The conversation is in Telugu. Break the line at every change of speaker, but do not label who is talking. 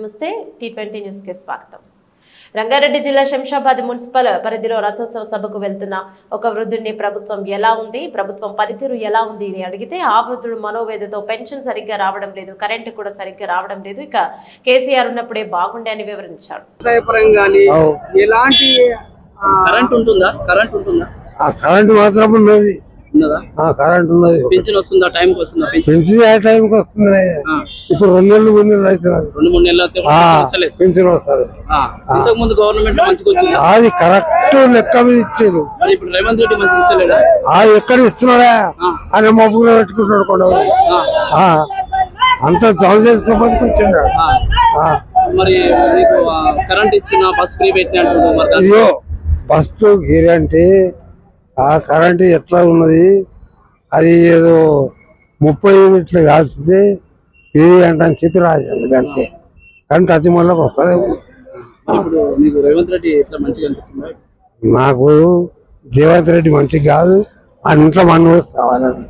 నమస్తే టీ ట్వంటీ న్యూస్కి స్వాగతం. రంగారెడ్డి జిల్లా శంషాబాద్ మున్సిపల్ పరిధిలో రథోత్సవ సభకు వెళ్తున్న ఒక వృద్ధుడిని ప్రభుత్వం ఎలా ఉంది ప్రభుత్వం పనితీరు ఎలా ఉంది అని అడిగితే ఆ వృద్ధుడు మనోవేదతో పెన్షన్ సరిగ్గా రావడం లేదు కరెంటు కూడా సరిగ్గా రావడం లేదు ఇక కేసీఆర్ ఉన్నప్పుడే బాగుండే అని వివరించాడు.
ఎలాంటి
కరెంట్ ఉంటుందా? కరెంట్ ఉంటుందా?
ఆ కరెంట్ మాత్రం ఉన్నది.
ఉన్నదా?
కరెంట్
వస్తుందా? టైంకి వస్తుందా?
పెన్షన్ టైంకి వస్తుంది ఇప్పుడు రెండు నెలలు మూడు నెలలు అవుతున్నది
రెండు మూడు నెలలు కూడా.
పెన్షన్ వస్తుంది
ఆ, ఇంతకు ముందు గవర్నమెంట్ మంచిగా వచ్చింది?
అది కరెక్ట్ లెక్క మీద ఇచ్చారు
మరి ఇప్పుడు రేవంత్ రెడ్డి మంచిగా ఇస్తలేడా?
ఆ ఎక్కడ ఇస్తున్నాడా. ఆయన మబ్బులో పెట్టుకుంటాడు కొండలు
ఆ,
అంత జాబ్ చేసుకోమని వచ్చిండు
ఆ.
ఆ,
మరి నీకు ఆ, కరెంట్ ఇస్తున్నా బస్ ఫ్రీ పెట్టిన అంటున్నావు మరి
అయ్యో బస్సు గ్యారంటీ ఆ కరెంట్ ఎట్లా ఉన్నది? అది ఏదో ముప్పై యూనిట్లు కాల్చితే ఇది అంట అని చెప్పి రాజండి అంతే. కరెంట్ అతి మళ్ళీ వస్తుంది
ఇప్పుడు నీకు రేవంత్ రెడ్డి ఎట్లా మంచిగా అనిపిస్తుందా?
నాకు జీవంత్ రెడ్డి మంచిది కాదు. ఆ ఇంట్లో మన కావాలని